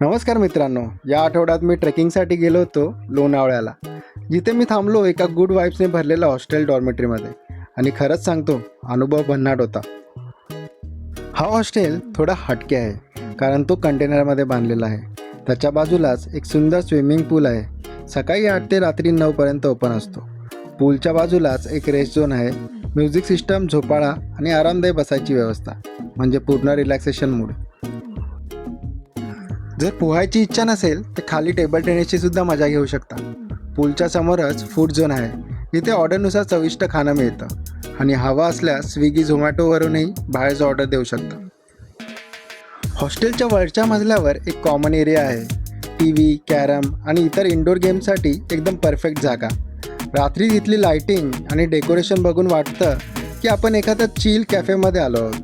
नमस्कार मित्रांनो या आठवड्यात मी ट्रेकिंगसाठी गेलो होतो लोणावळ्याला. जिथे मी थांबलो एका गुड वाईब्सने भरलेल्या हॉस्टेल डॉर्मेटरीमध्ये. आणि खरंच सांगतो अनुभव भन्नाट होता. हा हॉस्टेल थोडा हटके आहे कारण तो कंटेनरमध्ये बांधलेला आहे. त्याच्या बाजूलाच एक सुंदर स्विमिंग पूल आहे. सकाळी आठ ते रात्री नऊपर्यंत ओपन असतो. पूलच्या बाजूलाच एक रेस्ट झोन आहे. म्युझिक सिस्टम झोपाळा आणि आरामदायी बसायची व्यवस्था. म्हणजे पूर्ण रिलॅक्सेशन मूड. जर पोहायची इच्छा नसेल तर खाली टेबल टेनिसची सुद्धा मजा घेऊ शकता. पूलच्या समोरच फूड झोन आहे. इथे ऑर्डरनुसार चविष्ट खाणं मिळतं. आणि हवा असल्यास स्विगी झोमॅटोवरूनही बाहेरचं ऑर्डर देऊ शकता. हॉस्टेलच्या वरच्या मजल्यावर एक कॉमन एरिया आहे. टी व्ही कॅरम आणि इतर इंडोर गेमसाठी एकदम परफेक्ट जागा. रात्री इथली लायटिंग आणि डेकोरेशन बघून वाटतं की आपण एखाद्या चील कॅफेमध्ये आलो आहोत.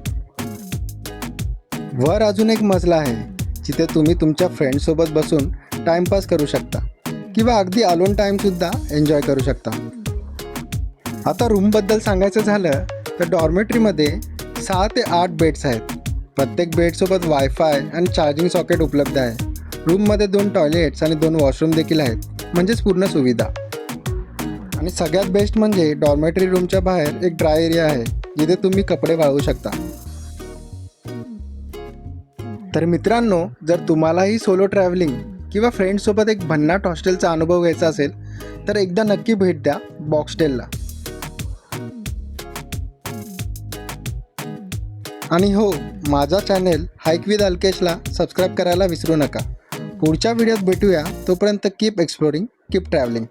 वर अजून एक मजला आहे. जिथे तुम्ही तुमच्या फ्रेंडसोबत बसून टाईमपास करू शकता. किंवा अगदी अलोन टाईमसुद्धा एन्जॉय करू शकता. आता रूमबद्दल सांगायचं झालं तर डॉर्मेटरीमध्ये सहा ते आठ बेड्स आहेत. प्रत्येक बेडसोबत वायफाय आणि चार्जिंग सॉकेट उपलब्ध आहे. रूममध्ये दोन टॉयलेट्स आणि दोन वॉशरूम देखील आहेत. म्हणजेच पूर्ण सुविधा. आणि सगळ्यात बेस्ट म्हणजे डॉर्मेटरी रूमच्या बाहेर एक ड्राय एरिया आहे जिथे तुम्ही कपडे वाळवू शकता. तर मित्रांनो जर तुम्हालाही सोलो ट्रॅव्हलिंग किंवा फ्रेंड्ससोबत एक भन्नाट हॉस्टेलचा अनुभव घ्यायचा असेल तर एकदा नक्की भेट द्या बॉक्सटेलला आणि हो माझा चॅनेल हाईक विद अल्केशला सबस्क्राईब करायला विसरू नका. पुढच्या व्हिडिओत भेटूया. तोपर्यंत कीप एक्सप्लोरिंग कीप ट्रॅव्हलिंग